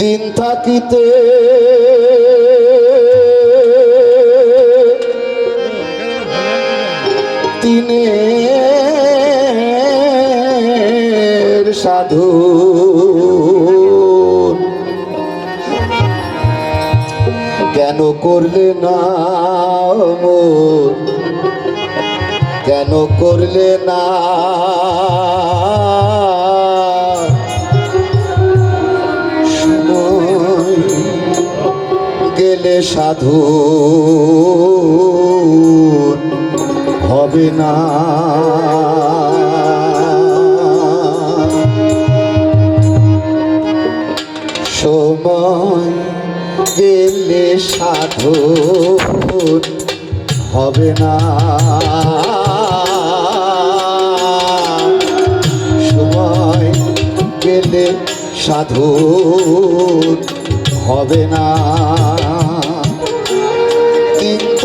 দিন থাকিতে তিনের সাধু কেন করলে না? কেন করলে না সাধু হবে না। সময় গেলে সাধু হবে না। সময় গেলে সাধু হবে না।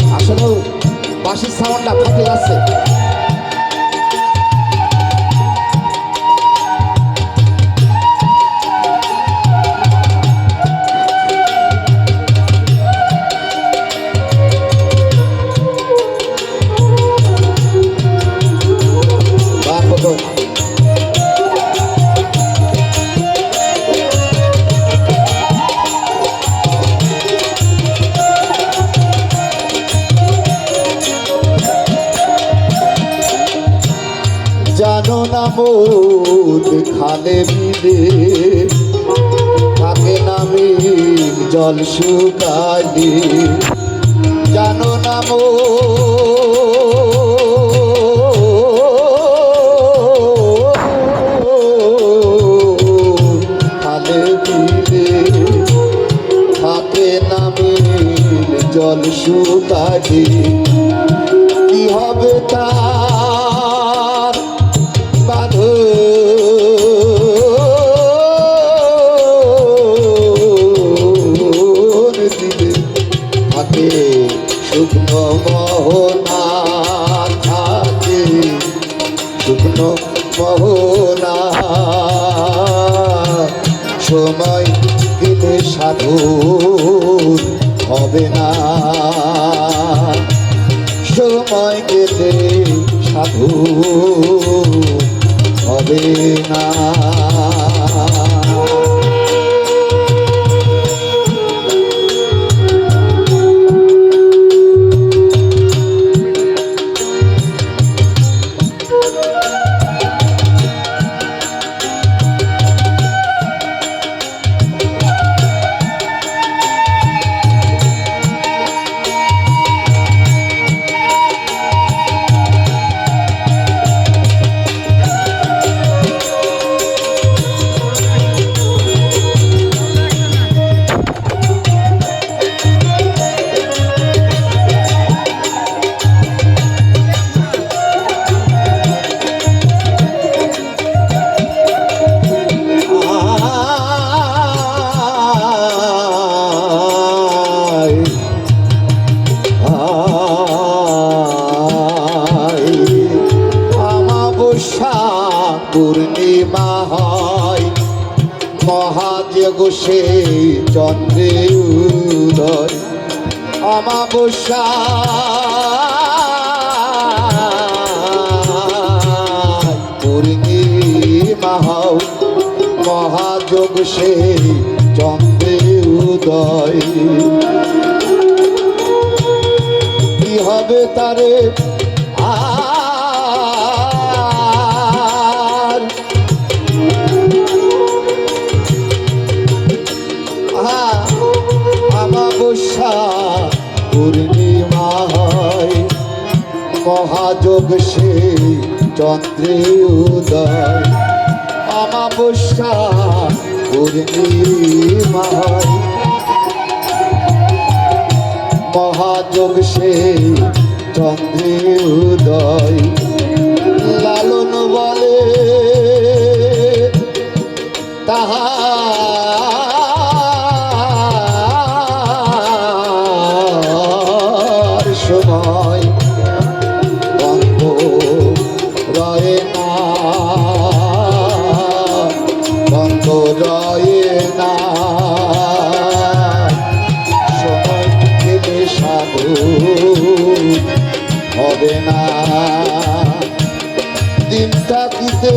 লাগছে বাঁশির সাউন্ডটা ফাটে যাচ্ছে। জানো মোদ খালে মিলে থাকে না মিল জল শুকালে। জানো না খালে মিলে থাকে না মিল জল শুকালে। কি হবে মোহনা থাকে শুকনো মোহনা। সময় গেলে সাধু হবে না। সময় গেলে সাধু হবে না। আমাবস্যা পূর্ণিমা হয়। মহাযজ্ঞ সে চন্দ্রে উদয়। অমাবস্যা। পূর্ণিমা হও মহাযোগ সে চন্দ্রে উদয়। বৈশা পূর্ণিমা হয় মহাযোগ সে চন্দ্রে উদয়। অমাবস্যা পূর্ণিমা হয় মহাযোগ সে চন্দ্রে উদয়। লাল হবে না। দিন থাকিতে